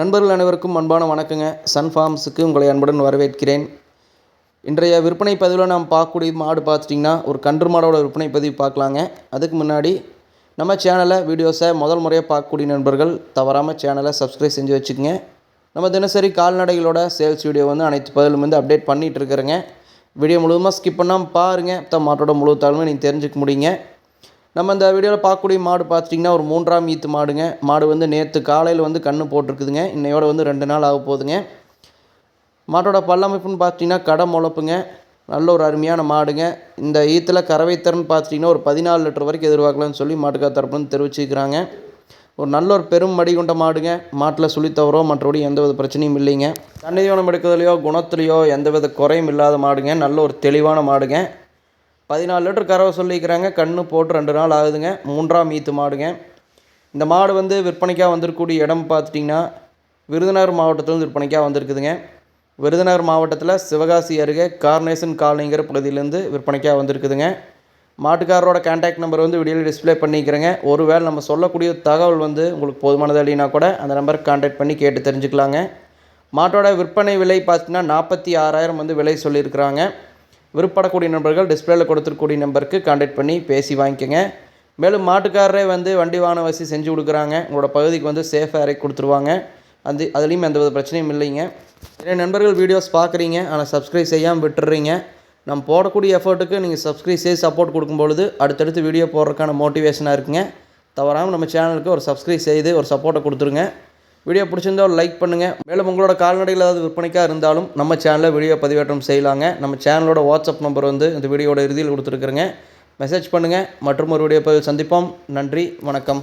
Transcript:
நண்பர்கள் அனைவருக்கும் அன்பான வணக்கங்க. சன் ஃபார்ம்ஸுக்கு உங்களை அன்புடன் வரவேற்கிறேன். இன்றைய விற்பனை பதிவில் நாம் பார்க்கக்கூடிய மாடு பார்த்துட்டிங்கன்னா ஒரு கன்று மாடோட விற்பனை பதிவு பார்க்கலாங்க. அதுக்கு முன்னாடி நம்ம சேனலை வீடியோஸை முதல் முறையாக பார்க்கக்கூடிய நண்பர்கள் தவறாமல் சேனலை சப்ஸ்கிரைப் செஞ்சு வச்சுக்கோங்க. நம்ம தினசரி கால்நடைகளோட சேல்ஸ் வீடியோ வந்து அனைத்து பதிலும் வந்து அப்டேட் பண்ணிகிட்டு இருக்கிறேங்க. வீடியோ முழுவதுமாக ஸ்கிப் பண்ணாமல் பாருங்கள் தான் மாட்டோட முழு தகவலும் நீங்கள் தெரிஞ்சுக்க முடியுங்க. நம்ம இந்த வீடியோவில் பார்க்கக்கூடிய மாடு பார்த்துட்டிங்கன்னா ஒரு மூன்றாம் ஈத்து மாடுங்க. மாடு வந்து நேற்று காலையில் வந்து கன்று போட்டிருக்குதுங்க. இன்னையோட வந்து ரெண்டு நாள் ஆக போகுதுங்க. மாட்டோட பல்லமைப்புன்னு பார்த்தீங்கன்னா கடை முளப்புங்க நல்ல ஒரு அருமையான மாடுங்க. இந்த ஈத்தில் கறவைத்திறன் பார்த்துட்டிங்கன்னா ஒரு பதினாலு லிட்டர் வரைக்கும் எதிர்பார்க்கலாம்னு சொல்லி மாட்டுக்கா தரப்புன்னு தெரிவிச்சுக்கிறாங்க ஒரு நல்ல ஒரு பெரும் மடி கொண்ட மாடுங்க. மாட்டில் சுழித்தவரோ மற்றபடி எந்தவித பிரச்சனையும் இல்லைங்க. தண்ணீவனம் எடுக்கிறதுலையோ குணத்துலையோ எந்தவித குறையும் இல்லாத மாடுங்க. நல்ல ஒரு தெளிவான மாடுங்க. பதினாலு லிட்டர் கறவை சொல்லிக்கிறாங்க கன்று போட்டு ரெண்டு நாள் ஆகுதுங்க. மூன்றாம் ஈத்து மாடுங்க. இந்த மாடு வந்து விற்பனைக்காக வந்திருக்கக்கூடிய இடம் பார்த்துட்டிங்கன்னா விருதுநகர் மாவட்டத்திலேருந்து விற்பனைக்காக வந்திருக்குதுங்க. விருதுநகர் மாவட்டத்தில் சிவகாசி அருகே கார்னேசன் காலனிங்கிற பகுதியிலேருந்து விற்பனைக்காக வந்திருக்குதுங்க. மாட்டுக்காரரோட கான்டாக்ட் நம்பர் வந்து வீடியோவில் டிஸ்ப்ளே பண்ணிக்கிறேங்க. ஒருவேளை நம்ம சொல்லக்கூடிய தகவல் வந்து உங்களுக்கு போதுமானது இல்லைனா கூட அந்த நம்பருக்கு கான்டாக்ட் பண்ணி கேட்டு தெரிஞ்சுக்கலாங்க. மாட்டோட விற்பனை விலை பார்த்தீங்கன்னா நாற்பத்தி ஆறாயிரம் வந்து விலை சொல்லியிருக்கிறாங்க. விருப்பப்படக்கூடிய நண்பர்கள் டிஸ்பிளேயில் கொடுத்துருக்கூடிய நம்பருக்கு காண்டாக்ட் பண்ணி பேசி வாங்கிக்கோங்க. மேலும் மாட்டுக்காரரே வந்து வண்டி வாகன வசதி செஞ்சு கொடுக்குறாங்க. உங்களோட பகுதிக்கு வந்து சேஃபாக இறக்கி கொடுத்துருவாங்க. அந்த அதுலேயும் எந்த வித பிரச்சனையும் இல்லைங்க. நிறைய நண்பர்கள் வீடியோஸ் பார்க்குறீங்க. ஆனால் சப்ஸ்கிரைப் செய்யாமல் விட்டுறீங்க. நம்ம போடக்கூடிய எஃபர்ட்டுக்கு நீங்கள் சப்ஸ்கிரைப் செய்து சப்போர்ட் கொடுக்கும்பொழுது அடுத்தடுத்து வீடியோ போடுறதுக்கான மோட்டிவேஷனாக இருக்குங்க. தவறாமல் நம்ம சேனலுக்கு ஒரு சப்ஸ்கிரைப் செய்து ஒரு சப்போர்ட்டை கொடுத்துருங்க. வீடியோ பிடிச்சிருந்தா ஒரு லைக் பண்ணுங்கள் மேலும் உங்களோட கால்நடைகள் ஏதாவது விற்பனைக்காக இருந்தாலும் நம்ம சேனலில் வீடியோ பதிவேற்றம் செய்யலாங்க. நம்ம சேனலோட வாட்ஸ்அப் நம்பர் வந்து இந்த வீடியோட இறுதியில் கொடுத்துருக்குறேங்க. மெசேஜ் பண்ணுங்கள் மற்றும் ஒரு வீடியோ பதிவு சந்திப்போம். நன்றி. வணக்கம்.